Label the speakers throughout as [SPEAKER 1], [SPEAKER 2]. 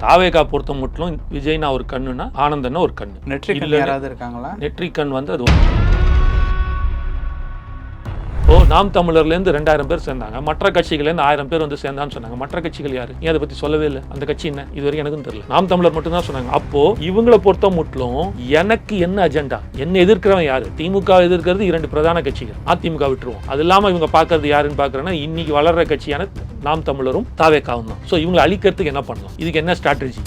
[SPEAKER 1] தாவேகா பொறுத்த மட்டும் விஜய்னா ஒரு கண்ணுனா ஆனந்தன்னா ஒரு கண்ணு. இல்ல,
[SPEAKER 2] யாராவது இருக்காங்களா?
[SPEAKER 1] நெற்றிக் கண் வந்து அது நாம் தமிழர்லேருந்து ரெண்டாயிரம் பேர் சேர்ந்தாங்க. மற்ற கட்சிகள்லேருந்து ஆயிரம் பேர் வந்து சேர்ந்தான்னு சொன்னாங்க. மற்ற கட்சிகள் யாரு? ஏன் அதை பத்தி சொல்லவே இல்லை. அந்த கட்சி என்ன? இது வரைக்கும் எனக்கும் தெரியல. நாம் தமிழர் மட்டும் தான் சொன்னாங்க. அப்போ இவங்களை பொறுத்த மட்டும் எனக்கு என்ன அஜெண்டா என்ன எதிர்க்கிறவன் யாரு? திமுக எதிர்க்கிறது இரண்டு பிரதான கட்சிகள். அதிமுக விட்டுருவோம். அது இல்லாம இவங்க பார்க்கறது யாருன்னு பார்க்குறேன்னா இன்னைக்கு வளர்ற கட்சியான நாம் தமிழரும் தாவேக்காவும் தான். ஸோ இவங்களை அழிக்கிறதுக்கு என்ன பண்ணலாம் இதுக்கு என்ன ஸ்ட்ராட்டஜி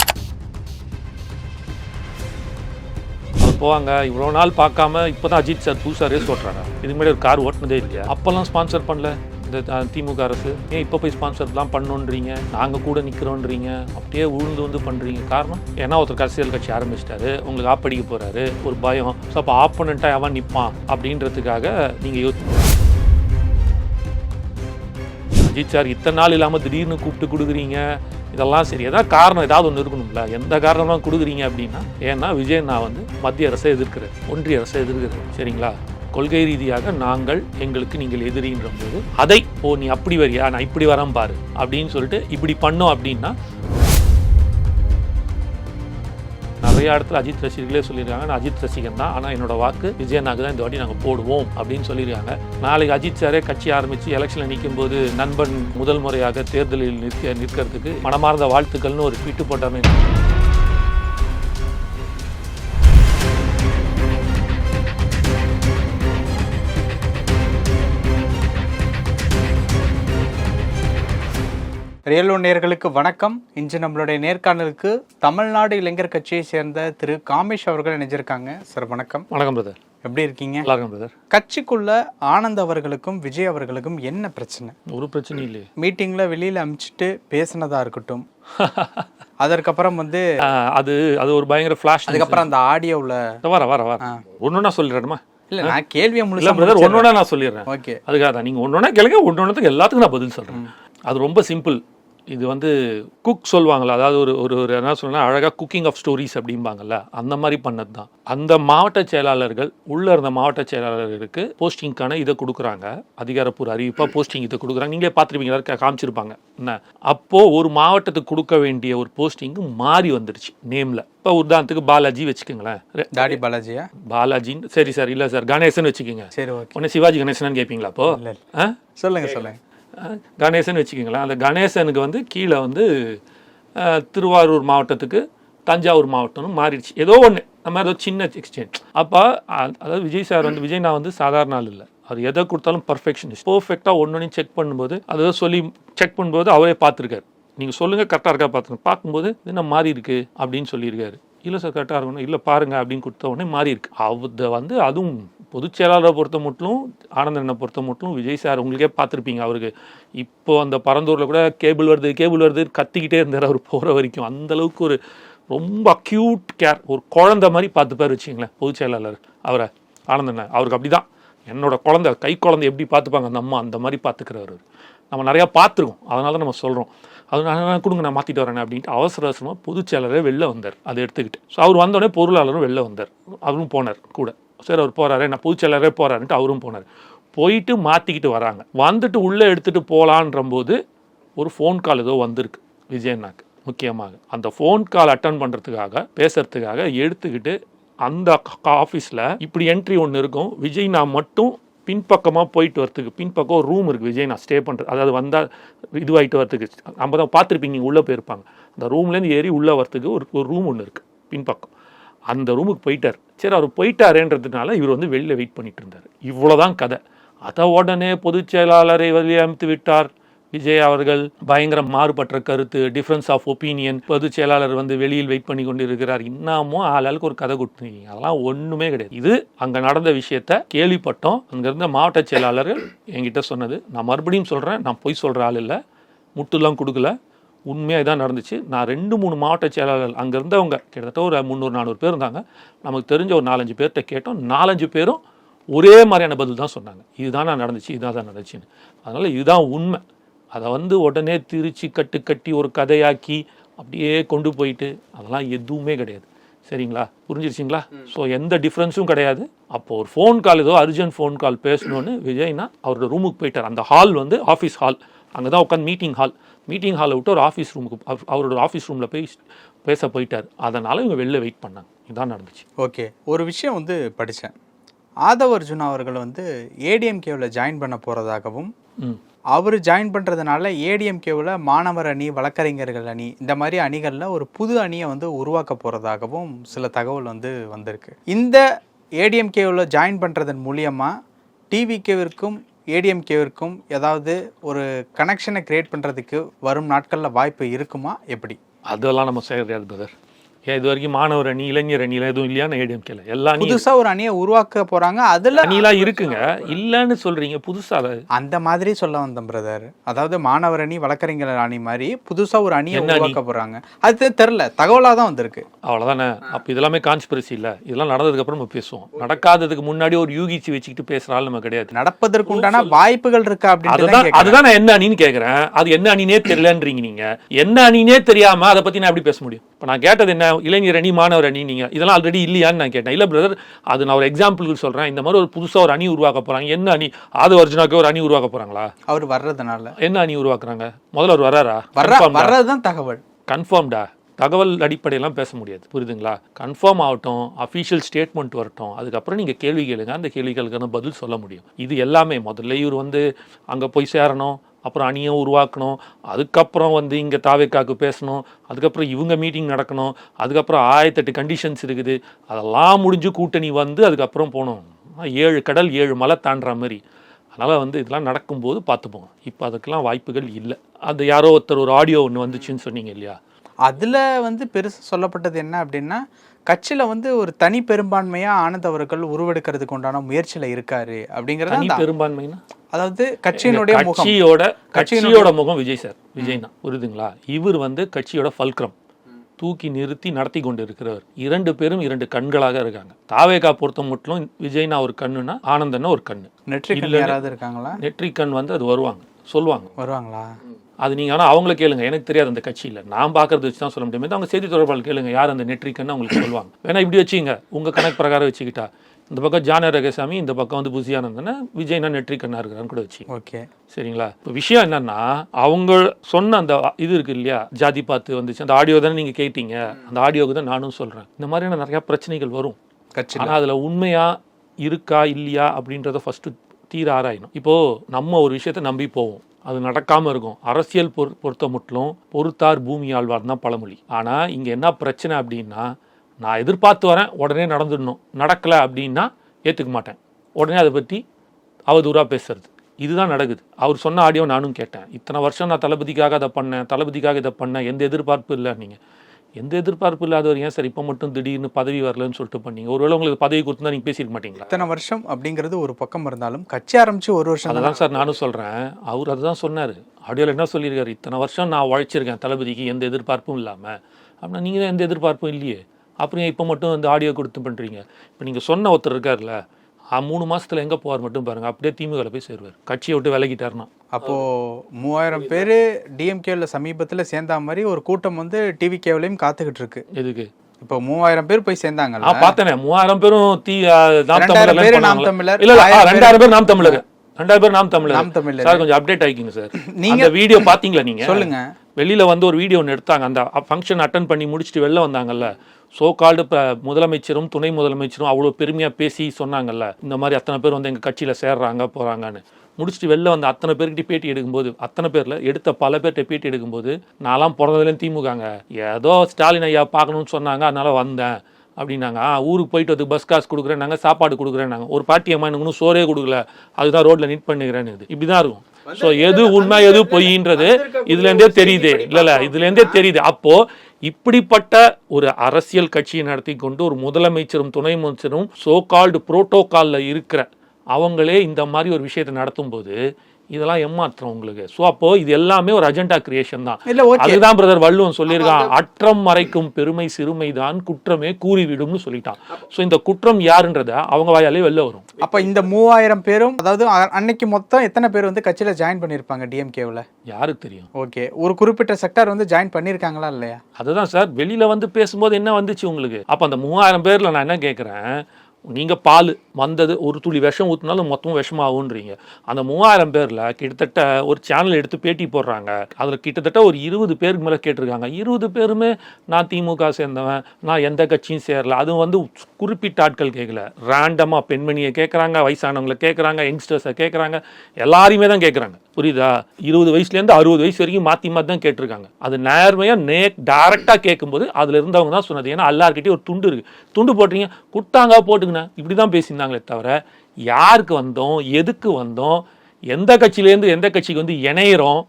[SPEAKER 1] போவாங்க. இவ்வளோ நாள் பார்க்காம இப்போ தான் அஜித் சார் புதுசாக ரேஸ் ஓட்டுறாங்க. இதுக்கு முன்னாடி ஒரு கார் ஓட்டினதே இல்லையா? அப்போல்லாம் ஸ்பான்சர் பண்ணல இந்த திமுக அரசு. ஏன் இப்போ போய் ஸ்பான்சர்லாம் பண்ணோன்றீங்க? நாங்கள் கூட நிற்கிறோன்றீங்க அப்படியே உழுந்து வந்து பண்ணுறீங்க காரணம் ஏன்னா ஒருத்தர் அரசியல் கட்சி ஆரம்பிச்சிட்டாரு. உங்களுக்கு ஆப்படிக்க போகிறாரு ஒரு பயம். ஸோ அப்போ ஆப்போனண்ட்டாக எவன் நிற்பான் அப்படின்றதுக்காக நீங்கள் யோசிச்சு சார் இத்தனை நாள் இல்லாமல் திடீர்னு கூப்பிட்டு கொடுக்குறீங்க. இதெல்லாம் சரி. ஏதாவது காரணம் ஏதாவது ஒன்று இருக்கணும்ல. எந்த காரணமாக கொடுக்குறீங்க அப்படின்னா ஏன்னா விஜய் நான் வந்து மத்திய அரசை எதிர்க்கிறேன் ஒன்றிய அரசை எதிர்க்கிறேன் சரிங்களா? கொள்கை ரீதியாக நாங்கள் எங்களுக்கு நீங்கள் எதிரின்ற போது அதை ஓ நீ அப்படி வரியா? நான் இப்படி வரேன் பாரு. அப்படின்னு சொல்லிட்டு இப்படி பண்ணோம் அப்படின்னா நிறைய இடத்துல அஜித் ரசிகர்களே சொல்லியிருக்காங்க. நான் அஜித் ரசிகன் தான். ஆனால் என்னோட வாக்கு விஜயனாக்கு தான் இந்த வாட்டி நாங்கள் போடுவோம் அப்படின்னு சொல்லியிருக்காங்க. நாளைக்கு அஜித் சாரே கட்சி ஆரம்பித்து எலெக்ஷனில் நிற்கும் போது நண்பன் முதல் முறையாக தேர்தலில் நிற்க நிற்கிறதுக்கு மனமார்ந்த வாழ்த்துக்கள்னு ஒரு ட்வீட்டு போட்டாமே
[SPEAKER 2] ரியலோ நேயர்களுக்கு வணக்கம். இன்று நம்மளுடைய நேர்காணலுக்கு தமிழ்நாடு இளைஞர் கட்சியை சேர்ந்த திரு காமேஷ் அவர்கள் இணைஞ்சிருக்காங்க. சார் வணக்கம்.
[SPEAKER 1] வணக்கம் பிரதர்
[SPEAKER 2] எப்படி இருக்கீங்க?
[SPEAKER 1] இருக்கும் பிரதர்
[SPEAKER 2] கட்சிக்குள்ள ஆனந்த் அவர்களுக்கும் விஜய் அவர்களுக்கும் என்ன பிரச்சனை?
[SPEAKER 1] ஒரு பிரச்சனையும் இல்லையே.
[SPEAKER 2] மீட்டிங்ல வெளியில அமிச்சிட்டு பேசினதா இருக்கட்டும். அதற்கப்புறம் வந்து
[SPEAKER 1] அது அது ஒரு பயங்கர ஃப்ளாஷ்
[SPEAKER 2] அதுக்கப்புறம் அந்த ஆடியோவில்
[SPEAKER 1] வர வர வர ஒன்று நான் சொல்லிடுறேமா
[SPEAKER 2] இல்ல நான் கேள்வியை
[SPEAKER 1] இல்லை
[SPEAKER 2] முழுசா
[SPEAKER 1] பிரதர் ஒன்று நான் சொல்லிடுறேன்.
[SPEAKER 2] ஓகே.
[SPEAKER 1] அதுக்காக தான் நீங்கள் ஒன்று ஒன்றா கேளுங்க ஒன்று ஒன்றுத்துக்கு எல்லாத்துக்கும் நான் பதில் சொல்கிறேன் அது ரொம்ப சிம்பிள் இது வந்து குக் சொல்லுவாங்கல்ல அதாவது ஒரு ஒரு ஒரு என்ன சொல்லணும் அழகாக குக்கிங் ஆஃப் ஸ்டோரிஸ் அப்படிம்பாங்கல்ல அந்த மாதிரி பண்ணது தான் அந்த மாவட்ட செயலாளர்கள் உள்ள இருந்த மாவட்ட செயலாளர்களுக்கு போஸ்டிங்க்கான இதை கொடுக்குறாங்க. அதிகாரப்பூர்வ அறிவிப்பாக போஸ்டிங் இதை கொடுக்குறாங்க. நீங்களே பார்த்துருப்பீங்க காமிச்சிருப்பாங்க. என்ன? அப்போது ஒரு மாவட்டத்துக்கு கொடுக்க வேண்டிய ஒரு போஸ்டிங்கு மாறி வந்துருச்சு நேமில் இப்போ உதாரணத்துக்கு பாலாஜி வச்சுக்கோங்களேன்.
[SPEAKER 2] தாடி பாலாஜியா?
[SPEAKER 1] பாலாஜின்னு சரி சார் இல்லை சார் கணேசன் வச்சுக்கோங்க.
[SPEAKER 2] சரி ஓகே.
[SPEAKER 1] உடனே சிவாஜி கணேசன் கேட்பீங்களா அப்போ?
[SPEAKER 2] இல்ல இல்ல.
[SPEAKER 1] கணேசன் வச்சுக்கோங்களேன். அந்த கணேசனுக்கு வந்து கீழே வந்து திருவாரூர் மாவட்டத்துக்கு தஞ்சாவூர் மாவட்டம்னு மாறிடுச்சு. ஏதோ ஒன்று அந்த மாதிரி ஏதோ சின்ன எக்ஸ்சேஞ்ச் அப்போ அதாவது விஜய் சார் வந்து விஜய் நான் வந்து சாதாரண ஆள் இல்லை. அது எதை கொடுத்தாலும் பர்ஃபெக்ஷனிஸ்ட் பர்ஃபெக்டாக ஒன்று செக் பண்ணும்போது அதை சொல்லி செக் பண்ணும்போது அவரே பார்த்துருக்காரு. நீங்கள் சொல்லுங்கள் கரெக்டாக இருக்கா பார்த்துருங்க பார்க்கும்போது என்ன மாறி இருக்குது அப்படின்னு சொல்லியிருக்காரு. இல்லை சார் கரெக்டாக இருக்கணும். இல்லை பாருங்க அப்படின்னு கொடுத்த உடனே மாறி இருக்கு. அதை வந்து அதுவும் பொதுச் செயலாளரை பொறுத்த மட்டும் ஆனந்தனை பொறுத்த மட்டும் விஜய் சார் உங்களுக்கே பார்த்துருப்பீங்க அவருக்கு. இப்போ அந்த பரந்தூரில் கூட கேபிள் வருது கேபிள் வருது கத்திக்கிட்டே இருந்தார் அவர் போகிற வரைக்கும். அந்தளவுக்கு ஒரு ரொம்ப அக்யூட் கேர் ஒரு குழந்த மாதிரி பார்த்து பேர் வச்சிங்களேன் பொதுச் செயலாளர் அவரை ஆனந்தனை அவருக்கு அப்படி தான் என்னோட குழந்தை கை குழந்தை எப்படி பார்த்துப்பாங்க? அந்த அம்மா அந்த மாதிரி பார்த்துக்கிறவர் அவர். நம்ம நிறையா பார்த்துருக்கோம். அதனால தான் நம்ம சொல்கிறோம் அதனால நான் கொடுங்க நான் மாற்றிட்டு வரேன் அப்படின்ட்டு அவசர அவசரமாக பொதுச் செயலரே வெளில வந்தார். அதை எடுத்துக்கிட்டு. ஸோ அவர் வந்தோடனே பொருளாளரும் வெளில வந்தார். அவரும் போனார் கூட. சரி அவர் போகிறாரு நான் பொதுச் செயலரே போகிறாருன்ட்டு அவரும் போனார். போயிட்டு மாற்றிக்கிட்டு வராங்க. வந்துட்டு உள்ளே எடுத்துகிட்டு போகலான்றம்போது ஒரு ஃபோன் கால் ஏதோ வந்திருக்கு விஜயண்ணாக்கு முக்கியமாக. அந்த ஃபோன் கால் அட்டன் பண்ணுறதுக்காக பேசுறதுக்காக எடுத்துக்கிட்டு அந்த ஆஃபீஸில் இப்படி என்ட்ரி ஒன்று இருக்கும். விஜய் நான் மட்டும் பின்பக்கமாக போயிட்டு வரத்துக்கு பின்பக்கம் ஒரு ரூம் இருக்குது விஜய் நான் ஸ்டே பண்ணுறது அதாவது வந்தால் இதுவாகிட்டு வரத்துக்கு நம்ம தான் பார்த்துருப்பீங்க உள்ளே போயிருப்பாங்க. அந்த ரூம்லேருந்து ஏறி உள்ளே வரத்துக்கு ஒரு ஒரு ரூம் ஒன்று இருக்குது பின்பக்கம். அந்த ரூமுக்கு போயிட்டார். சரி அவர் போயிட்டாரேன்றதுனால இவர் வந்து வெளியில் வெயிட் பண்ணிட்டு இருந்தார். இவ்வளோதான் கதை. அதை உடனே பொதுச் செயலாளரை வெளியே அமைத்து விட்டார். விஜய் அவர்கள் பயங்கர மாறுபட்ட கருத்து டிஃப்ரென்ஸ் ஆஃப் ஒப்பீனியன் பொதுச் செயலாளர் வந்து வெளியில் வெயிட் பண்ணி கொண்டு இருக்கிறார் இன்னமும் ஆளாளுக்கு ஒரு கதை கொடுத்துருக்கீங்க அதெல்லாம் ஒன்றுமே கிடையாது. இது அங்கே நடந்த விஷயத்த கேள்விப்பட்டோம். அங்கேருந்த மாவட்ட செயலாளர்கள் என்கிட்ட சொன்னது நான் மறுபடியும் சொல்கிறேன் நான் பொய் சொல்கிற ஆள் இல்லை. முட்டுலாம் கொடுக்கல. உண்மையாக இதான் நடந்துச்சு. நான் ரெண்டு மூணு மாவட்ட செயலாளர்கள் அங்கே இருந்தவங்க கிட்டத்தட்ட ஒரு முந்நூறு நானூறு பேர் இருந்தாங்க. நமக்கு தெரிஞ்ச ஒரு நாலஞ்சு பேர்கிட்ட கேட்டோம். நாலஞ்சு பேரும் ஒரே மாதிரியான பதில் தான் சொன்னாங்க. இதுதான் நான் நடந்துச்சு? இதுதான் தான் நடந்துச்சுன்னு. அதனால் இதுதான் உண்மை. அதை வந்து உடனே திரிச்சு கட்டு கட்டி ஒரு கதையாக்கி அப்படியே கொண்டு போயிட்டு அதெல்லாம் எதுவுமே கிடையாது. சரிங்களா? புரிஞ்சிருச்சிங்களா? ஸோ எந்த டிஃப்ரென்ஸும் கிடையாது. அப்போ ஒரு ஃபோன் கால் ஏதோ அர்ஜென்ட் ஃபோன் கால் பேசணும்னு விஜய்னா அவரோட ரூமுக்கு போயிட்டார். அந்த ஹால் வந்து ஆஃபீஸ் ஹால் அங்கே தான் உட்காந்து மீட்டிங் ஹால் மீட்டிங் ஹாலை விட்டு ஒரு ஆஃபீஸ் ரூமுக்கு அவரோட ஆஃபீஸ் ரூமில் போய் பேச போயிட்டார். அதனால இவங்க வெளில வெயிட் பண்ணாங்க. இதான் நடந்துச்சு.
[SPEAKER 2] ஓகே ஒரு விஷயம் வந்து படித்தேன் ஆதவ் அர்ஜுனா அவர்கள் வந்து ஏடிஎம்கேவில் ஜாயின் பண்ண போகிறதாகவும் அவர் ஜாயின் பண்ணுறதுனால ஏடிஎம்கேவில் மாணவர் அணி வழக்கறிஞர்கள் அணி இந்த மாதிரி அணிகளில் ஒரு புது அணியை வந்து உருவாக்க போகிறதாகவும் சில தகவல் வந்து வந்திருக்கு. இந்த ஏடிஎம்கேவில் ஜாயின் பண்ணுறதன் மூலியமாக டிவிகேவிற்கும் ஏடிஎம்கேவிற்கும் ஏதாவது ஒரு கனெக்ஷனை கிரியேட் பண்ணுறதுக்கு வரும் நாட்களில் வாய்ப்பு இருக்குமா? எப்படி?
[SPEAKER 1] அதெல்லாம் நம்ம செய்ய பிரதர் ஏன் இது வரைக்கும் மாணவர் அணி இளைஞர் அணியில் எதுவும் இல்லையான்னு ஏடிஎம்கேல எல்லா
[SPEAKER 2] புதுசாக ஒரு அணியை உருவாக்க போகிறாங்க அதில்
[SPEAKER 1] அணிலாம் இருக்குங்க. இல்லைன்னு சொல்றீங்க புதுசா அதை.
[SPEAKER 2] அந்த மாதிரி சொல்ல வந்தேன் பிரதர் அதாவது மாணவர் அணி வழக்கறிஞர் அணி மாதிரி புதுசா ஒரு அணியை
[SPEAKER 1] என்ன அணி?
[SPEAKER 2] உருவாக்க போறாங்க. அது தெரில தகவலா தான் வந்திருக்கு.
[SPEAKER 1] அவ்வளோதானே அப்போ இதெல்லாமே கான்ஸ்பிரசி இல்லை. இதெல்லாம் நடந்ததுக்கு அப்புறம் நம்ம பேசுவோம். நடக்காததுக்கு முன்னாடி ஒரு யூகிச்சு வச்சுக்கிட்டு பேசுற ஆள் நம்ம கிடையாது.
[SPEAKER 2] நடப்பதற்கு உண்டான வாய்ப்புகள் இருக்கா அப்படின்னு
[SPEAKER 1] அதுதான் நான் என்ன அணின்னு கேட்குறேன் அது என்ன அணினே தெரியலன்றீங்க நீங்க. என்ன அணினே தெரியாம அதை பத்தி நான் எப்படி பேச முடியும்? இப்போ நான் கேட்டது என்ன? இளைஞர் அணி மாணவர் அணி நீங்க இதெல்லாம் ஆல்ரெடி இல்லையான்னு நான் கேட்டேன். இல்ல பிரதர் அது நான் ஒரு எக்ஸாம்பிளுக்கு சொல்றேன். இந்த மாதிரி ஒரு புதுசா ஒரு அணி உருவாக்க போறாங்க. என்ன அணி? ஆது அர்ஜுனாக்கு ஒரு அணி உருவாக்க போறாங்களா?
[SPEAKER 2] அவர் வர்றதுனால.
[SPEAKER 1] என்ன அணி உருவாக்குறாங்க? முதல்ல அவர் வராரா
[SPEAKER 2] வர்ற வர்றதுதான் தகவல்.
[SPEAKER 1] கன்ஃபார்ம்டா தகவல் அடிப்படையெல்லாம் பேச முடியாது. புரியுதுங்களா? கன்ஃபார்ம் ஆகட்டும் அஃபீஷியல் ஸ்டேட்மெண்ட் வரட்டும். அதுக்கப்புறம் நீங்கள் கேள்வி கேளுங்க. அந்த கேள்விகளுக்கான பதில் சொல்ல முடியும். இது எல்லாமே. முதல்ல இவர் வந்து அங்கே போய் சேரணும். அப்புறம் அணியை உருவாக்கணும். அதுக்கப்புறம் வந்து இங்கே தாவேக்காக்கு பேசணும். அதுக்கப்புறம் இவங்க மீட்டிங் நடக்கணும். அதுக்கப்புறம் ஆயிரத்தெட்டு கண்டிஷன்ஸ் இருக்குது. அதெல்லாம் முடிஞ்சு கூட்டணி வந்து அதுக்கப்புறம் போகணும். ஏழு கடல் ஏழு மலை தாண்டுற மாதிரி. அதனால் வந்து இதெல்லாம் நடக்கும்போது பார்த்துப்போம். இப்போ அதுக்கெல்லாம் வாய்ப்புகள் இல்லை. அது யாரோ ஒருத்தர் ஒரு ஆடியோ ஒன்று வந்துச்சுன்னு சொன்னீங்க இல்லையா?
[SPEAKER 2] அதில் வந்து பெருசு சொல்லப்பட்டது என்ன அப்படின்னா கட்சியில வந்து ஒரு தனி பெரும்பான்மையா ஆனந்த் அவர்கள் உருவெடுக்கிறதுக்கு உண்டான முயற்சியில இருக்காரு அப்படிங்கறது
[SPEAKER 1] தனி
[SPEAKER 2] அந்த-
[SPEAKER 1] பெரும்பான்மைனா?
[SPEAKER 2] அதாவது கட்சியினுடைய
[SPEAKER 1] கட்சியோட கட்சியோட முகம். விஜய் சார். விஜய் தான் புரியுதுங்களா? இவர் வந்து கட்சியோட ஃபல்க்ரம் தூக்கி நிறுத்தி நடத்தி கொண்டு இருக்கிறவர் இரண்டு பேரும் இரண்டு கண்களாக இருக்காங்க. தாவேகா பொறுத்த மட்டும் விஜய்னா ஒரு கண்ணுனா ஆனந்தன்னா ஒரு கண்ணு.
[SPEAKER 2] நெற்றிக்கண் யாராவது இருக்காங்களா?
[SPEAKER 1] நெற்றிக் கண் வந்து அது வருவாங்க. சொல்லுவாங்க.
[SPEAKER 2] வருவாங்களா?
[SPEAKER 1] அது நீங்க ஆனா அவங்கள கேளுங்க. எனக்கு தெரியாது அந்த கட்சியில. நான் பார்க்கறது வச்சு தான் சொல்ல முடியும். அவங்க செய்தி தொடர்பாளர் கேளுங்க. யார் அந்த நெற்றிக்கன்னு அவங்களுக்கு சொல்லுவாங்க. வேணா இப்படி வச்சுங்க. உங்க கணக்கு பிரகாரம் வச்சுக்கிட்டா. இந்த பக்கம் ஜான ரகசாமி இந்த பக்கம் வந்து புசியானந்தன விஜய்னா நெற்றிக்கண்ணா இருக்கிறான்னு கூட வச்சு
[SPEAKER 2] ஓகே.
[SPEAKER 1] சரிங்களா? இப்போ விஷயம் என்னன்னா அவங்க சொன்ன அந்த இது இருக்கு இல்லையா? ஜாதி பார்த்து வந்துச்சு. அந்த ஆடியோ தானே நீங்க கேட்டீங்க. அந்த ஆடியோக்கு தான் நானும் சொல்றேன். இந்த மாதிரியான நிறைய பிரச்சனைகள் வரும்.
[SPEAKER 2] கட்சியில.
[SPEAKER 1] ஆனா அதுல உண்மையா இருக்கா இல்லையா அப்படின்றத ஃபர்ஸ்ட் தீர ஆராயணும். இப்போ நம்ம ஒரு விஷயத்தை நம்பி போவோம். அது நடக்காமல் இருக்கும். அரசியல் பொறு பொறுத்த மட்டும் பொறுத்தார் பூமி ஆழ்வார் தான் பழமொழி. ஆனால் இங்கே என்ன பிரச்சனை அப்படின்னா நான் எதிர்பார்த்து வரேன் உடனே நடந்துடணும். நடக்கல அப்படின்னா ஏற்றுக்க மாட்டேன். உடனே அதை பற்றி அவதூறாக பேசுறது. இதுதான் நடக்குது. அவர் சொன்ன ஆடியோ நானும் கேட்டேன். இத்தனை வருஷம் நான் தளபதிக்காக அதை பண்ணேன் தளபதிக்காக இதை பண்ணேன் எந்த எதிர்பார்ப்பும் இல்லை நீங்கள் எந்த எதிர்பார்ப்பு இல்லாதவர் ஏன் சார் இப்போ மட்டும் திடீர்னு பதவி வரலன்னு சொல்லிட்டு பண்ணீங்க? ஒருவேளை உங்களுக்கு பதவி கொடுத்தா நீங்க பேசியிருக்க மாட்டீங்களா?
[SPEAKER 2] இத்தனை வருஷம் அப்படிங்கிறது ஒரு பக்கம் இருந்தாலும் கட்சி ஆரம்பிச்சு ஒரு வருஷம் தான்.
[SPEAKER 1] அதான் சார் நானும் சொல்றேன். அவர் அதுதான் சொன்னாரு. ஆடியோல என்ன சொல்லியிருக்காரு? இத்தனை வருஷம் நான் உழைச்சிருக்கேன் தளபதிக்கு எந்த எதிர்பார்ப்பும் இல்லாம. அப்படின்னா நீங்க தான் எந்த எதிர்பார்ப்பும் இல்லையே. அப்புறம் ஏன் இப்போ மட்டும் இந்த ஆடியோ கொடுத்து பண்றீங்க? இப்போ நீங்க சொன்ன ஒருத்தர் இருக்கார்ல மூணு மாசத்துல எங்க போவார் மட்டும் பாருங்க. அப்படியே திமுகவில் போய் சேருவார். கட்சியை விட்டு விலகிட்டாருன்னா.
[SPEAKER 2] அப்போ மூவாயிரம் பேர் டிஎம்கேல சமீபத்துல சேர்ந்தா மாதிரி ஒரு கூட்டம் வந்து டிவி கேவிலையும் காத்துக்கிட்டு இருக்கு.
[SPEAKER 1] எதுக்கு?
[SPEAKER 2] இப்போ மூவாயிரம் பேர் போய் சேர்ந்தாங்கல்ல?
[SPEAKER 1] நான் பார்த்தேனே. மூவாயிரம் பேரும் தீ நாம்
[SPEAKER 2] பேர் நாம். தமிழர்,
[SPEAKER 1] இல்ல ரெண்டாயிரம் பேர் நாம் தமிழர். ரெண்டாயிரம் பேர் நாம் தமிழர்.
[SPEAKER 2] நாம் தமிழர்.
[SPEAKER 1] சார் கொஞ்சம் அப்டேட் ஆகிக்கிங்க சார்.
[SPEAKER 2] நீங்க-
[SPEAKER 1] நீங்க வீடியோ பாத்தீங்களா நீங்க?
[SPEAKER 2] சொல்லுங்க.
[SPEAKER 1] வெளியில் வந்து ஒரு வீடியோ ஒன்று எடுத்தாங்க. அந்த ஃபங்க்ஷன் அட்டன் பண்ணி முடிச்சுட்டு வெளில வந்தாங்கல்ல. சோ கால்டு முதலமைச்சரும் துணை முதலமைச்சரும் அவ்வளோ பெருமையாக பேசி சொன்னாங்கல்ல. இந்த மாதிரி அத்தனை பேர் வந்து எங்கள் கட்சியில் சேர்றாங்க போகிறாங்கன்னு முடிச்சுட்டு வெளில வந்து அத்தனை பேர்கிட்ட பேட்டி எடுக்கும்போது அத்தனை பேரில் எடுத்த பல பேர்கிட்ட பேட்டி எடுக்கும்போது நான்லாம் பிறந்ததுலேருந்து திமுகங்க. ஏதோ ஸ்டாலின் ஐயா பார்க்கணும்னு சொன்னாங்க அதனால் வந்தேன் அப்படின்னாங்க. ஆ ஊருக்கு போயிட்டு வந்து பஸ் காசு கொடுக்குறேன்னாங்க சாப்பாடு கொடுக்குறேன்னாங்க. ஒரு பாட்டி அம்மா எனக்கு இன்னும் சோறே கொடுக்கல. அதுதான் ரோட்டில் நிட் பண்ணிக்கிறேன்னு இது. இப்படிதான் இருக்கும். ஸோ எது உண்மை எது பொய்ன்றது இதுல இருந்தே தெரியுது. இல்ல இல்ல இதுல இருந்தே தெரியுது. அப்போ இப்படிப்பட்ட ஒரு அரசியல் கட்சியை நடத்தி கொண்டு ஒரு முதலமைச்சரும் துணை முதலமைச்சரும் சோ கால்டு புரோட்டோகால்ல இருக்கிற அவங்களே இந்த மாதிரி ஒரு விஷயத்தை நடத்தும் போது இதெல்லாம் ஏமாத்திரம் உங்களுக்கு. ஸோ அப்போ இது எல்லாமே ஒரு அஜெண்டா கிரியேஷன் தான்.
[SPEAKER 2] இல்ல
[SPEAKER 1] அதுதான் பிரதர் வள்ளுவன் சொல்லியிருக்கான் அற்றம் மறைக்கும் பெருமை சிறுமைதான் குற்றமே கூறிவிடும்னு சொல்லிட்டான். ஸோ இந்த குற்றம் யாருன்றத அவங்க வாயாலே வெளில வரும்.
[SPEAKER 2] அப்ப இந்த மூவாயிரம் பேரும் அதாவது அன்னைக்கு மொத்தம் எத்தனை பேர் வந்து கட்சியில ஜாயின் பண்ணிருப்பாங்க டிஎம்கேவில்
[SPEAKER 1] யாருக்கு தெரியும்?
[SPEAKER 2] ஓகே ஒரு குறிப்பிட்ட செக்டார் வந்து ஜாயின் பண்ணிருக்காங்களா இல்லையா?
[SPEAKER 1] அதுதான் சார் வெளியில வந்து பேசும்போது என்ன வந்துச்சு உங்களுக்கு? அப்ப அந்த மூவாயிரம் பேர்ல நான் என்ன கேட்குறேன் நீங்கள் பால் வந்தது ஒரு துளி விஷம் ஊற்றினாலும் மொத்தம் விஷமாகுன்றீங்க. அந்த மூவாயிரம் பேரில் கிட்டத்தட்ட ஒரு சேனல் எடுத்து பேட்டி போடுறாங்க. அதில் கிட்டத்தட்ட ஒரு இருபது பேருக்கு மேலே கேட்டிருக்காங்க. இருபது பேருமே நான் திமுக சேர்ந்தவன் நான் எந்த கட்சியும் சேரல. அதுவும் வந்து குறிப்பிட்ட ஆட்கள் கேட்கல ரேண்டமாக பெண்மணியை கேட்குறாங்க வயசானவங்களை கேட்குறாங்க யங்ஸ்டர்ஸை கேட்குறாங்க எல்லாரையுமே தான் கேட்குறாங்க புரியுதா? இருபது வயசுலேருந்து அறுபது வயசு வரைக்கும் மாற்றி மாற்றி தான் கேட்டிருக்காங்க. அது நேர்மையாக நே டேரெக்டாக கேட்கும்போது அதில் இருந்தவங்க தான் சொன்னது. ஏன்னா எல்லார்கிட்டயும் ஒரு துண்டு இருக்குது துண்டு போட்டுறீங்க குட்டாங்க போட்டுங்கண்ணா இப்படி தான் பேசியிருந்தாங்களே தவிர யாருக்கு வந்தோம்? எதுக்கு வந்தோம்? எந்த கட்சியிலேருந்து எந்த கட்சிக்கு வந்து இணையிறோம்?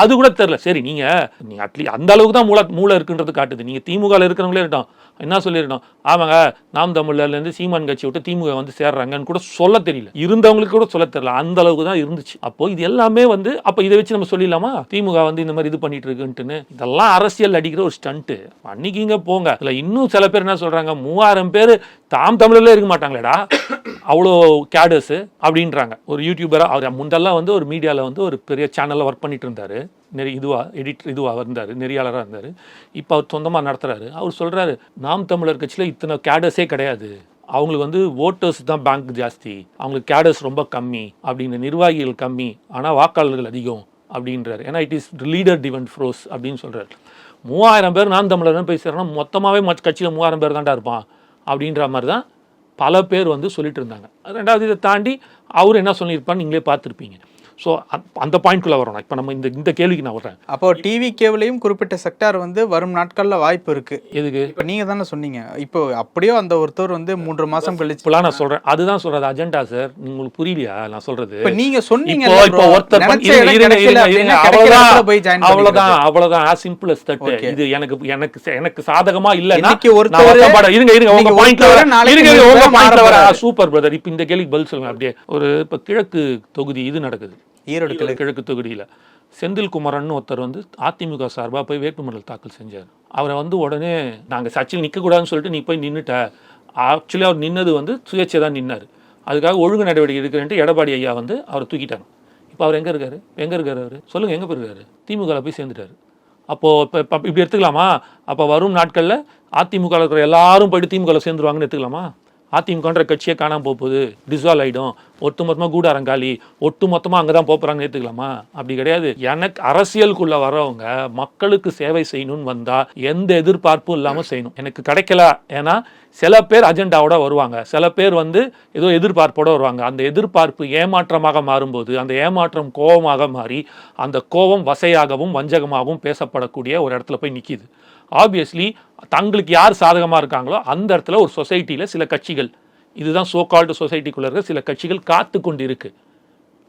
[SPEAKER 1] அது கூட தெரில சரி நீங்கள் நீங்கள் அட்லீஸ்ட் அந்த அளவுக்கு தான் மூளை மூளை இருக்குன்றது காட்டுது. நீங்கள் திமுகவில் இருக்கிறவங்களே இருக்கட்டும். என்ன சொல்லிடணும் ஆமாங்க நாம் தமிழர்லேருந்து சீமான் கட்சி விட்டு திமுக வந்து சேர்றாங்கன்னு கூட சொல்ல தெரியல. இருந்தவங்களுக்கு கூட சொல்ல தெரியல. அந்த அளவுக்கு தான் இருந்துச்சு. அப்போ இது எல்லாமே வந்து அப்போ இதை வச்சு நம்ம சொல்லிடலாமா? திமுக வந்து இந்த மாதிரி இது பண்ணிட்டு இருக்குன்ட்டுன்னு. இதெல்லாம் அரசியல் அடிக்கிற ஒரு ஸ்டண்ட்டு. அன்னைக்குங்க போங்க. இல்லை இன்னும் சில பேர் என்ன சொல்றாங்க? மூவாயிரம் பேர் தாம் தமிழர்ல இருக்க மாட்டாங்களேடா. அவ்வளோ கேடர்ஸ் அப்படின்றாங்க. ஒரு யூடியூபராக அவர் முந்தெல்லாம் வந்து ஒரு மீடியாவில் வந்து ஒரு பெரிய சேனலில் ஒர்க் பண்ணிட்டு இருந்தார். நிறைய இதுவாக எடிட் இதுவாக இருந்தார் நெறியாளராக இருந்தார். இப்போ அவர் சொந்தமாக நடத்துகிறாரு அவர் சொல்கிறாரு நாம் தமிழர் கட்சியில் இத்தனை கேடர்ஸே கிடையாது. அவங்களுக்கு வந்து ஓட்டர்ஸ் தான் பேங்க் ஜாஸ்தி. அவங்களுக்கு கேடர்ஸ் ரொம்ப கம்மி. அப்படின்னு நிர்வாகிகள் கம்மி. ஆனால் வாக்காளர்கள் அதிகம். அப்படின்றார். ஏன்னா it is leader driven force அப்படின்னு சொல்கிறார் மூவாயிரம் பேர் நான் தமிழர்னு போய் மொத்தமாகவே மற்ற கட்சியில் மூவாயிரம் பேர் தான்டா இருப்பான். அப்படின்ற மாதிரி தான் பல பேர் வந்து சொல்லிட்டு இருந்தாங்க. ரெண்டாவது இதை தாண்டி அவர் என்ன சொல்லியிருப்பான்னு நீங்களே பார்த்துருப்பீங்க. ஸோ அந்த பாயிண்ட்குள்ளே வரணும் இப்போ நம்ம இந்த இந்த கேள்விக்கு நான் வர்றேன்.
[SPEAKER 2] அப்போ டிவி கேபிளையும் குறிப்பிட்ட செக்டார் வந்து வரும் நாட்கள்ல வாய்ப்பு இருக்கு.
[SPEAKER 1] எதுக்கு?
[SPEAKER 2] இப்போ நீங்க தானே சொன்னீங்க. இப்போ அப்படியே அந்த ஒருத்தர் வந்து மூன்று மாசம் கழிச்சு
[SPEAKER 1] இப்போலாம் நான் சொல்கிறேன் அதுதான் சொல்கிறது அஜெண்டா சார் உங்களுக்கு புரியலையா? நான் சொல்கிறது
[SPEAKER 2] இப்போ நீங்க சொன்னீங்க
[SPEAKER 1] இப்போ ஒருத்தர் அவ்வளவுதான் as simple as that. இது எனக்கு எனக்கு எனக்கு சாதகமா இல்லன்னா
[SPEAKER 2] இன்னைக்கு ஒருத்தர்
[SPEAKER 1] இருங்க இருங்க. உங்க
[SPEAKER 2] இன்னைக்கு
[SPEAKER 1] பாயிண்ட்ல வர இருங்க இருங்க, உங்க
[SPEAKER 2] இன்னொருத்தர்
[SPEAKER 1] பாயிண்ட்ல வர. சூப்பர் பிரதர் இப்போ இந்த கேள்விக்கு பதில் சொல்லுங்க. அப்படியே ஒரு இப்போ கிழக்கு தொகுதி இது நடக்குது.
[SPEAKER 2] ஈரோடு கிழக்கு.
[SPEAKER 1] கிழக்கு தொகுதியில். செந்தில் குமரன் ஒருத்தர் வந்து அதிமுக சார்பாக போய் வேட்புமனு தாக்கல் செஞ்சார். அவரை வந்து உடனே நாங்கள் சர்ச்சையில் நிற்கக்கூடாதுன்னு சொல்லிட்டு நீ போய் நின்றுட்ட ஆக்சுவலி அவர் நின்னது வந்து சுயேட்சை தான் நின்னார். அதுக்காக ஒழுங்கு நடவடிக்கை எடுக்கிறேன்ட்டு எடப்பாடி ஐயா வந்து அவரை தூக்கிட்டாங்க இப்போ அவர் எங்கே இருக்காரு? எங்கே இருக்காரு அவர்? சொல்லுங்கள் எங்கே போயிருக்காரு? திமுகவில் போய் சேர்ந்துட்டாரு. அப்போது இப்போ இப்போ இப்படி எடுத்துக்கலாமா? அப்போ வரும் நாட்களில் அதிமுக இருக்கிற எல்லாரும் போயிட்டு திமுகவில் சேர்ந்துருவாங்கன்னு எடுத்துக்கலாமா? அதிமுகன்ற கட்சியே காணாமல் போகுது டிசால்வ் ஆகிடும் கூட அரங்காளி ஒட்டு மொத்தமாக அங்கே தான் போகிறாங்கன்னு ஏற்றுக்கலாமா அப்படி கிடையாது. எனக்கு அரசியலுக்குள்ளே வரவங்க மக்களுக்கு சேவை செய்யணும்னு வந்தால் எந்த எதிர்பார்ப்பும் இல்லாமல் செய்யணும். எனக்கு கிடைக்கல. ஏன்னா சில பேர் அஜெண்டாவோட வருவாங்க. சில பேர் வந்து ஏதோ எதிர்பார்ப்போட வருவாங்க. அந்த எதிர்பார்ப்பு ஏமாற்றமாக மாறும்போது அந்த ஏமாற்றம் கோபமாக மாறி அந்த கோபம் வசையாகவும் வஞ்சகமாகவும் பேசப்படக்கூடிய ஒரு இடத்துல போய் நிற்கிது ஆப்வியஸ்லி தங்களுக்கு யார் சாதகமாக இருக்காங்களோ அந்த இடத்துல ஒரு சொசைட்டியில் சில கட்சிகள். இதுதான் சோ கால்டு சொசைட்டிக்குள்ள இருக்க சில கட்சிகள் காத்து கொண்டு இருக்குது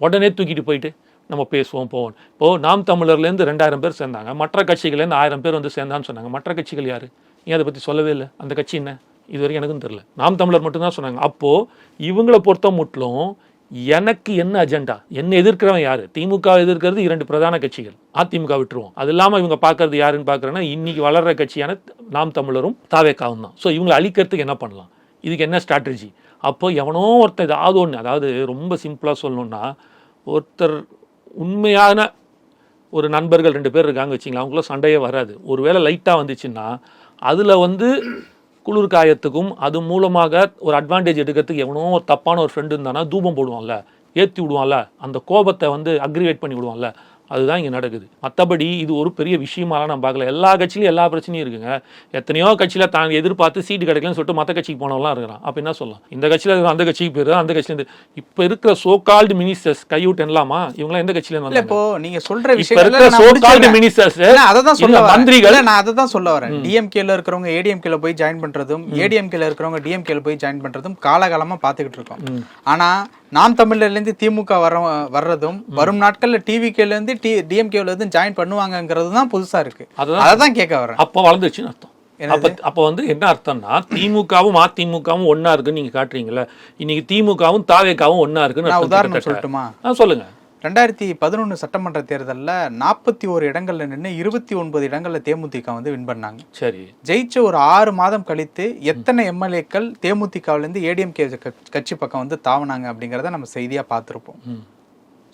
[SPEAKER 1] உடனே தூக்கிட்டு போயிட்டு நம்ம பேசுவோம் போவோம். இப்போது நாம் தமிழர்லேருந்து ரெண்டாயிரம் பேர் சேர்ந்தாங்க. மற்ற கட்சிகள்லேருந்து ஆயிரம் பேர் வந்து சேர்ந்தான்னு சொன்னாங்க. மற்ற கட்சிகள் யார்? ஏன் அதை பற்றி சொல்லவே இல்லை. அந்த கட்சி என்ன? இது வரைக்கும் எனக்கும் தெரில நாம் தமிழர் மட்டும்தான் சொன்னாங்க. அப்போது இவங்களை பொறுத்த முட்டிலும் எனக்கு என்ன அஜெண்டா என்ன எதிர்க்கிறவன் யாரு? திமுக எதிர்க்கிறது இரண்டு பிரதான கட்சிகள். அதிமுக விட்டுருவோம். அது இல்லாமல் இவங்க பார்க்கறது யாருன்னு பார்க்குறேன்னா இன்னைக்கு வளர்ற கட்சியான நாம் தமிழரும் தாவேக்காவும் தான். ஸோ இவங்களை அழிக்கிறதுக்கு என்ன பண்ணலாம்? இதுக்கு என்ன ஸ்ட்ராட்டஜி அப்போ எவனோ ஒருத்தன் ஏதாவது ஒன்று அதாவது ரொம்ப சிம்பிளாக சொல்லணும்னா ஒருத்தர் உண்மையான ஒரு நண்பர்கள் ரெண்டு பேர் இருக்காங்க வச்சிங்களா அவங்களும் சண்டையே வராது. ஒருவேளை லைட்டாக வந்துச்சுன்னா அதில் வந்து குளிர் காயத்துக்கும் அது மூலமாக ஒரு அட்வான்டேஜ் எடுக்கிறதுக்கு எவனோ ஒரு தப்பான ஒரு ஃப்ரெண்டு இருந்தானா தூபம் போடுவான்ல ஏற்றி விடுவான்ல அந்த கோபத்தை வந்து அக்ரிவேட் பண்ணி விடுவான்ல அதுதான் இங்கே நடக்குது. மற்றபடி இது ஒரு பெரிய விஷயமாலாம் நான் பார்க்கல. எல்லா கட்சியிலும் எல்லா பிரச்சனையும் இருக்குங்க. எத்தனையோ கட்சியில் தான் எதிர்பார்த்து சீட்டு கிடைக்கலன்னு சொல்லிட்டு மற்ற கட்சிக்கு போனவங்களாம் இருக்கிறான் அப்போ என்ன சொல்லலாம்? இந்த கட்சியில் அந்த கட்சிக்கு போயிரு அந்த கட்சியிலேருந்து இப்போ இருக்கிற சோ கால்டு மினிஸ்டர்ஸ் கைவிட்டு என்னலாமா இவங்களாம் எந்த கட்சியில வந்தாங்க?
[SPEAKER 2] இப்போ நீங்க சொல்ற விஷயம்
[SPEAKER 1] சோ கால்டு மினிஸ்டர்ஸ்
[SPEAKER 2] அதை தான் சொல்ல வரேன்.
[SPEAKER 1] மந்திரிகள்.
[SPEAKER 2] நான் அதை தான் சொல்ல வரேன். டிஎம்கேல இருக்கிறவங்க ஏடிஎம்கேல போய் ஜாயின் பண்றதும் ஏடிஎம்கேல இருக்கிறவங்க டிஎம்கேல போய் ஜாயின் பண்றதும் காலகாலமா பாத்துக்கிட்டு இருக்கோம். ஆனா நாம் தமிழர்ல இருந்து திமுக வர வர்றதும் வரும் நாட்கள்ல டிவிகேல இருந்து டி டிஎம்கேல இருந்து ஜாயின் பண்ணுவாங்கங்கிறது தான் புதுசா இருக்கு.
[SPEAKER 1] அதுதான்.
[SPEAKER 2] அதை தான் கேட்க வரேன்
[SPEAKER 1] அப்போ வளர்ந்துச்சுன்னு அர்த்தம். அப்ப அப்போ வந்து என்ன அர்த்தம்னா திமுகவும் அதிமுகவும் ஒண்ணா இருக்குன்னு நீங்க காட்டுறீங்கல்ல. இன்னைக்கு திமுகவும் தாவேக்காவும் ஒண்ணா இருக்குன்னு
[SPEAKER 2] நான் உதாரணம். சொல்லட்டுமா?
[SPEAKER 1] ஆ சொல்லுங்க.
[SPEAKER 2] ரெண்டாயிரத்தி பதினொன்று சட்டமன்ற தேர்தல்ல நாற்பத்தி ஒரு இடங்கள்ல நின்று இருபத்தி ஒன்பது இடங்கள்ல தேமுதிக வந்து வின் பண்ணாங்க.
[SPEAKER 1] சரி.
[SPEAKER 2] ஜெயிச்ச ஒரு ஆறு மாதம் கழித்து எத்தனை எம்எல்ஏக்கள் தேமுதிகவிலேருந்து ஏடிஎம்கே கட்சி பக்கம் வந்து தாவுனாங்க அப்படிங்கிறத நம்ம செய்தியாக பார்த்துருப்போம்.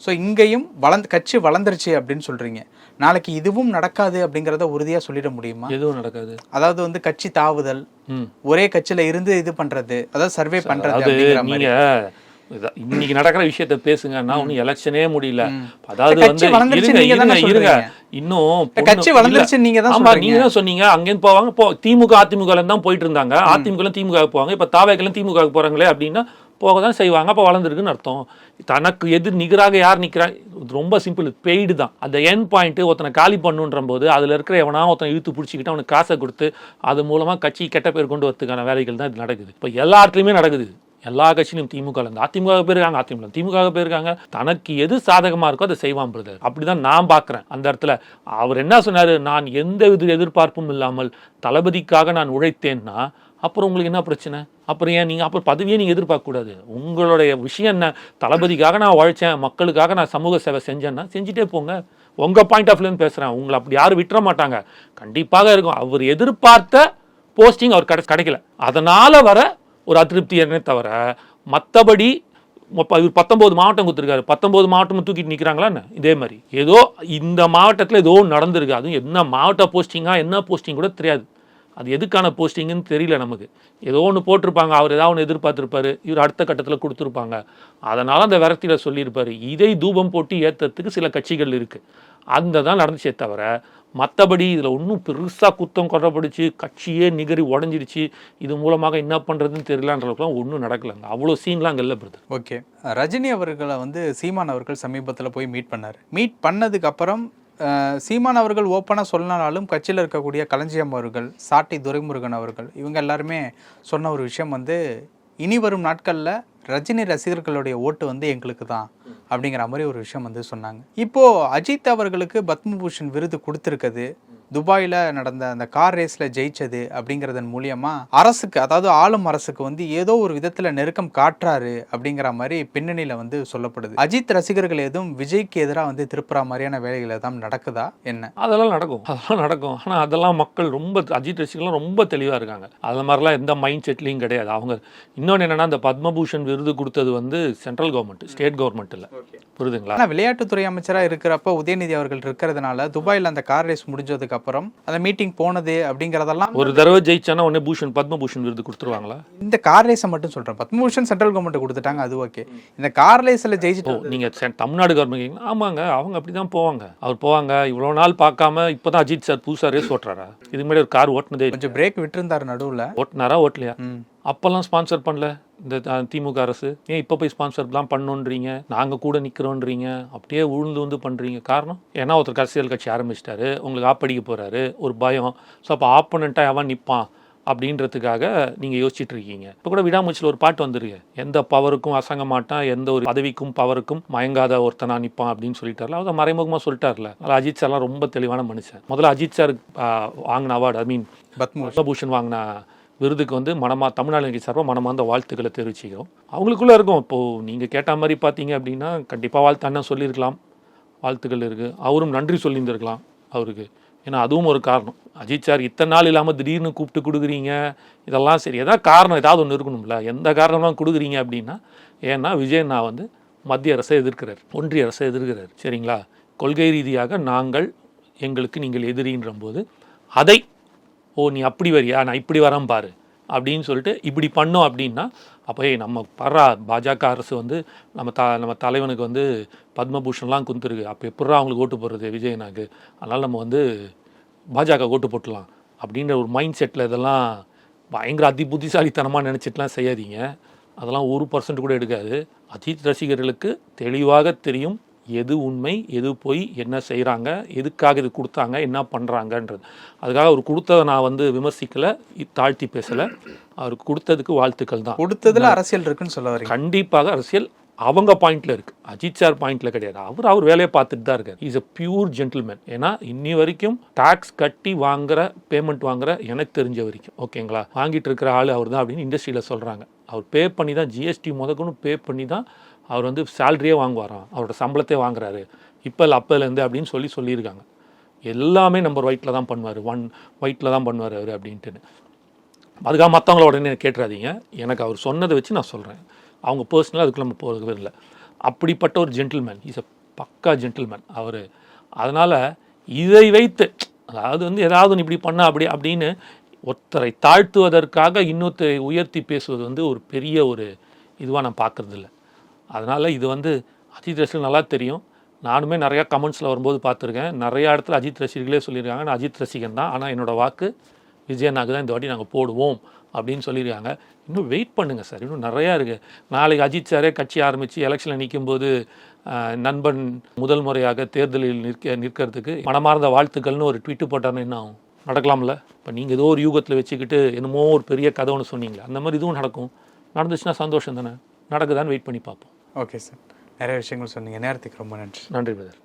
[SPEAKER 2] ஸோ இங்கேயும் வளர்ந்து கட்சி வளர்ந்துருச்சு அப்படின்னு சொல்றீங்க. நாளைக்கு இதுவும் நடக்காது அப்படிங்கிறத உறுதியா சொல்லிட முடியுமா?
[SPEAKER 1] எதுவும் நடக்காது.
[SPEAKER 2] அதாவது வந்து கட்சி தாவுதல் ஒரே கட்சியில இருந்து இது பண்றது அதாவது சர்வே பண்றது
[SPEAKER 1] இன்னைக்கு நடக்கிற விஷயத்த பேசுங்க. நான் ஒன்னும் எலெக்ஷனே முடியல. அதாவது வந்து இருங்க. இன்னும்
[SPEAKER 2] கட்சி வளர்ந்துருச்சு. நீங்க தான்
[SPEAKER 1] ஆமா. நீங்க தான் சொன்னீங்க. அங்கேருந்து போவாங்க. போ திமுக அதிமுக தான் போயிட்டு இருந்தாங்க அதிமுக திமுக போவாங்க. இப்ப தாவேக்கெல்லாம் திமுக போறாங்களே அப்படின்னா போக தான் செய்வாங்க. அப்ப வளர்ந்துருக்குன்னு அர்த்தம். தனக்கு எதிர் நிகராக யார் நிக்கிறா? இது ரொம்ப சிம்பிள் பெய்டு தான். அந்த என் பாயிண்ட் ஒருத்தனை காலி பண்ணுன்ற போது அதுல இருக்கிற எவனா ஒருத்தனை இழுத்து பிடிச்சிக்கிட்டு அவனுக்கு காசை கொடுத்து அது மூலமா கட்சி கெட்ட பேர் கொண்டு வரதுக்கான வேலைகள் தான் இது நடக்குது. இப்ப எல்லா இடத்துலயுமே நடக்குது. எல்லா கட்சியிலும் திமுக இருந்து அதிமுக போயிருக்காங்க அதிமுக திமுக போயிருக்காங்க. தனக்கு எது சாதகமா இருக்கோ அதை செய்வான் பிரதர். அப்படிதான் நான் பார்க்குறேன் அந்த இடத்துல. அவர் என்ன சொன்னார்? நான் எந்த வித எதிர்பார்ப்பும் இல்லாமல் தளபதிக்காக நான் உழைத்தேன்னா அப்புறம் உங்களுக்கு என்ன பிரச்சனை? அப்புறம் ஏன் நீங்கள் அப்புறம் பதவியே நீங்கள் எதிர்பார்க்க கூடாது. உங்களுடைய விஷயம் என்ன? தளபதிக்காக நான் உழைச்சேன் மக்களுக்காக நான் சமூக சேவை செஞ்சேன்னா செஞ்சுட்டே போங்க. உங்கள் பாயிண்ட் ஆஃப் வியூலேருந்து பேசுகிறேன் உங்களை அப்படி யாரும் விட்டுற மாட்டாங்க. கண்டிப்பாக இருக்கும். அவர் எதிர்பார்த்த போஸ்டிங் அவர் கிடை கிடைக்கல. அதனால் வர ஒரு அதிருப்தி என்னே தவிர மற்றபடி இவர் பத்தொம்போது மாவட்டம் கொடுத்துருக்காரு. பத்தொம்போது மாவட்டமும் தூக்கிட்டு நிற்கிறாங்களா இதே மாதிரி. ஏதோ இந்த மாவட்டத்தில் ஏதோ ஒன்று நடந்திருக்கு. அதுவும் என்ன மாவட்ட போஸ்டிங்காக என்ன போஸ்டிங் கூட தெரியாது. அது எதுக்கான போஸ்டிங்குன்னு தெரியல நமக்கு. ஏதோ ஒன்று போட்டிருப்பாங்க. அவர் ஏதாவது ஒன்று எதிர்பார்த்துருப்பார். இவர் அடுத்த கட்டத்தில் கொடுத்துருப்பாங்க. அதனால் அந்த விரக்தியில் சொல்லியிருப்பார். இதை தூபம் போட்டு ஏற்றுறதுக்கு சில கட்சிகள் இருக்குது அந்த தான் நடந்துச்சே தவிர மற்றபடி இதில் ஒன்றும் பெருசாக குத்தம் கொல்லப்படுச்சு கட்சியே நிகரி உடஞ்சிருச்சு. இது மூலமாக என்ன பண்ணுறதுன்னு தெரியலான்றதுக்குலாம் ஒன்றும் நடக்கலைங்க. அவ்வளோ சீன்லாம் அங்கே இல்லை பிரதர்
[SPEAKER 2] ஓகே. ரஜினி அவர்களை வந்து சீமான் அவர்கள் சமீபத்தில் போய் மீட் பண்ணார். மீட் பண்ணதுக்கப்புறம் சீமான் அவர்கள் ஓப்பனாக சொன்னாலும் கட்சியில் இருக்கக்கூடிய களஞ்சியம் அவர்கள் சாட்டி துரைமுருகன் அவர்கள் இவங்க எல்லாருமே சொன்ன ஒரு விஷயம் வந்து இனி வரும் நாட்களில் ரஜினி ரசிகர்களுடைய ஓட்டு வந்து எங்களுக்கு தான் அப்படிங்கிற மாதிரி ஒரு விஷயம் வந்து சொன்னாங்க. இப்போது அஜித் அவர்களுக்கு பத்மபூஷன் விருது கொடுத்துருக்குது. துபாயில் நடந்த அந்த கார் ரேஸில் ஜெயிச்சது அப்படிங்கிறதன் மூலியமா அரசுக்கு அதாவது ஆளும் அரசுக்கு வந்து ஏதோ ஒரு விதத்தில் நெருக்கம் காட்டுறாரு அப்படிங்கிற மாதிரி பின்னணியில் வந்து சொல்லப்படுது. அஜித் ரசிகர்கள் எதுவும் விஜய்க்கு எதிராக வந்து திருப்புற மாதிரியான வேலைகள் எதாவது நடக்குதா? என்ன?
[SPEAKER 1] அதெல்லாம் நடக்கும். அதெல்லாம் நடக்கும். ஆனால் அதெல்லாம் மக்கள் ரொம்ப அஜித் ரசிகர்லாம் ரொம்ப தெளிவாக இருக்காங்க. அது மாதிரிலாம் எந்த மைண்ட் செட்லையும் கிடையாது. அவங்க இன்னொன்று என்னன்னா இந்த பத்மபூஷன் விருது கொடுத்தது வந்து சென்ட்ரல் கவர்மெண்ட் ஸ்டேட் கவர்மெண்ட் இல்லை புரியுதுங்களா?
[SPEAKER 2] ஆனால் விளையாட்டுத்துறை அமைச்சராக இருக்கிறப்ப உதயநிதி அவர்கள் இருக்கிறதுனால துபாயில் அந்த கார் ரேஸ் முடிஞ்சதுக்கு அப்புறம் அந்த மீட்டிங் போனது அப்படிங்கிறதெல்லாம்
[SPEAKER 1] ஒரு தடவை ஜெயிச்சானா உடனே பூஷன் பத்மபூஷன் விருது கொடுத்துருவாங்களா?
[SPEAKER 2] இந்த கார் ரேஸை மட்டும் சொல்கிறேன் பத்மபூஷன் சென்ட்ரல் கவர்மெண்ட் கொடுத்துட்டாங்க அது ஓகே இந்த கார் ரேஸில்
[SPEAKER 1] ஓ
[SPEAKER 2] ஜெயிச்சுட்டு
[SPEAKER 1] நீங்கள் தமிழ்நாடு கவர்மெண்ட் ஆமாங்க அவங்க அப்படி தான் போவாங்க. அவர் போவாங்க இவ்வளோ நாள் பார்க்காம இப்போ தான் அஜித் சார் புதுசாக ரேஸ் ஓட்டுறாரா? இதுக்கு முன்னாடி ஒரு கார் ஓட்டுனதே.
[SPEAKER 2] கொஞ்சம் பிரேக் விட்டுருந்தார் நடுவில்.
[SPEAKER 1] ஓட்டுனாரா ஓட்டலையா? அப்போல்லாம் ஸ்பான்சர் பண்ணல. இந்த திமுக அரசு. ஏன் இப்போ போய் ஸ்பான்சர்லாம் பண்ணோன்றீங்க? நாங்கள் கூட நிற்கிறோன்றீங்க அப்படியே உழுந்து வந்து பண்ணுறீங்க காரணம் ஏன்னா ஒருத்தர் அரசியல் கட்சி ஆரம்பிச்சிட்டாரு. உங்களுக்கு ஆப்படிக்க போகிறாரு ஒரு பயம். ஸோ அப்போ ஆப்போனண்ட்டாக அவன் நிற்பான் அப்படின்றதுக்காக நீங்கள் யோசிச்சுட்டு இருக்கீங்க. இப்போ கூட விடாமுச்சில் ஒரு பாட்டு வந்துருக்கு எந்த பவருக்கும் அசங்க மாட்டான். எந்த ஒரு பதவிக்கும் பவருக்கும் மயங்காத ஒருத்தனா நிற்பான் அப்படின்னு சொல்லிட்டார்ல. அவர் மறைமுகமாக சொல்லிட்டார்ல. அதில் அஜித் சார்லாம் ரொம்ப தெளிவான மனுஷன். முதல்ல அஜித் சார் வாங்கின அவார்டு ஐ மீன்
[SPEAKER 2] பத்மபூஷன்
[SPEAKER 1] வாங்கின விருதுக்கு வந்து மனமா தமிழ்நாடு சார்பாக மனமார்ந்த வாழ்த்துக்களை தெரிவிச்சுக்கிறோம். அவங்களுக்குள்ளே இருக்கும். இப்போது நீங்கள் கேட்ட மாதிரி பார்த்தீங்க அப்படின்னா கண்டிப்பாக வாழ்த்து அண்ணன் சொல்லியிருக்கலாம். வாழ்த்துக்கள் இருக்குது அவரும் நன்றி சொல்லியிருந்திருக்கலாம் அவருக்கு. ஏன்னா அதுவும் ஒரு காரணம். அஜித் சார் இத்தனை நாள் இல்லாமல் திடீர்னு கூப்பிட்டு கொடுக்குறீங்க. இதெல்லாம் சரி. எதாவது காரணம் ஏதாவது ஒன்று இருக்கணும்ல. எந்த காரணம்லாம் கொடுக்குறீங்க அப்படின்னா ஏன்னா விஜய் நான் வந்து மத்திய அரசை எதிர்க்கிறார். ஒன்றிய அரசை எதிர்க்கிறார். சரிங்களா? கொள்கை ரீதியாக நாங்கள் எங்களுக்கு நீங்கள் எதிரின்ற போது அதை ஓ நீ அப்படி வரியா? நான் இப்படி வரேன் பாரு. அப்படின்னு சொல்லிட்டு இப்படி பண்ணோம் அப்படின்னா அப்போ ஏய் நம்ம பர்றா பாஜக அரசு வந்து நம்ம த நம்ம தலைவனுக்கு வந்து பத்மபூஷன்லாம் குந்துருக்கு அப்போ எப்படா அவங்களுக்கு ஓட்டு போடுறது விஜயனாக்கு? அதனால் நம்ம வந்து பாஜக ஓட்டு போட்டுடலாம் அப்படின்ற ஒரு மைண்ட் செட்டில் இதெல்லாம் பயங்கர அதி புத்திசாலித்தனமாக நினச்சிட்டுலாம் செய்யாதீங்க. அதெல்லாம் ஒரு பர்சன்ட் கூட எடுக்காது. அஜித் ரசிகர்களுக்கு தெளிவாக தெரியும். எது உண்மை எது பொய் என்ன செய்கிறாங்க எதுக்காக இது கொடுத்தாங்க என்ன பண்ணுறாங்கன்றது அதுக்காக அவர் கொடுத்ததை நான் வந்து விமர்சிக்கலை தாழ்த்தி பேசலை. அவர் கொடுத்ததுக்கு வாழ்த்துக்கள் தான்.
[SPEAKER 2] கொடுத்ததுல அரசியல் இருக்குன்னு சொல்ல வரீங்க.
[SPEAKER 1] கண்டிப்பாக அரசியல் அவங்க பாயிண்ட்ல இருக்கு. அஜித் சார் பாயிண்ட்ல கிடையாது. அவர் அவர் வேலையை பார்த்துட்டு தான் இருக்கார். இஸ் a பியூர் ஜென்டில்மேன் ஏன்னா இன்னி வரைக்கும் டாக்ஸ் கட்டி வாங்குற பேமெண்ட் வாங்குற எனக்கு தெரிஞ்ச வரைக்கும். ஓகேங்களா வாங்கிட்டு இருக்கிற ஆள் அவர் தான் அப்படின்னு இண்டஸ்ட்ரியில் சொல்றாங்க. அவர் பே பண்ணி தான் ஜிஎஸ்டி முதற்கொண்டு பே பண்ணி தான் அவர் வந்து சேலரியே வாங்குவாராம். அவரோட சம்பளத்தை வாங்குறாரு. இப்போ அப்போலேருந்து அப்படின்னு சொல்லி சொல்லியிருக்காங்க. எல்லாமே நம்பர் ஒயிட்டில் தான் பண்ணுவார். ஒன் ஒயிட்டில் தான் பண்ணுவார் அவர் அப்படின்ட்டுன்னு அதுக்காக மற்றவங்கள உடனே கேட்டுறாதீங்க. எனக்கு அவர் சொன்னதை வச்சு நான் சொல்கிறேன் அவங்க பர்சனலாக அதுக்குள்ளே நம்ம போகிறது இல்லை அப்படிப்பட்ட ஒரு ஜென்டில்மேன் இஸ் அ பக்கா ஜென்டில்மேன் அவர். அதனால் இதை வைத்து அதாவது வந்து ஏதாவது ஒன்று இப்படி பண்ண அப்படி அப்படின்னு ஒருத்தரை தாழ்த்துவதற்காக இன்னொருத்தரை உயர்த்தி பேசுவது வந்து ஒரு பெரிய ஒரு இதுவாக நான் பார்க்கறது அதனால் இது வந்து அஜித் ரசிகர்கள் நல்லா தெரியும். நானுமே நிறையா கமெண்ட்ஸில் வரும்போது பார்த்துருக்கேன். நிறைய இடத்துல அஜித் ரசிகர்களே சொல்லியிருக்காங்க. நான் அஜித் ரசிகன் தான். ஆனால் என்னோட வாக்கு விஜயனாக்கு தான் இந்த வாட்டி நாங்கள் போடுவோம் அப்படின்னு சொல்லியிருக்காங்க. இன்னும் வெயிட் பண்ணுங்கள் சார் இன்னும் நிறையா இருக்குது நாளைக்கு அஜித் சாரே கட்சி ஆரம்பித்து எலெக்ஷனில் நிற்கும்போது நண்பன் முதல் முறையாக தேர்தலில் நிற்க நிற்கிறதுக்கு மனமார்ந்த வாழ்த்துக்கள்னு ஒரு ட்வீட்டு போட்டாருன்னு என்ன ஆகும்? நடக்கலாம்ல? இப்போ நீங்கள் ஏதோ ஒரு யூகத்தில் வச்சுக்கிட்டு என்னமோ ஒரு பெரிய கதை ஒன்று சொன்னீங்களே அந்த மாதிரி இதுவும் நடக்கும். நடந்துச்சுன்னா சந்தோஷம் தானே? நடக்குதான்னு வெயிட் பண்ணி பார்ப்போம்.
[SPEAKER 2] ஓகே சார் நிறைய விஷயங்கள் சொன்னீங்க. நேரத்துக்கு ரொம்ப நன்றி.
[SPEAKER 1] நன்றி பிரதர்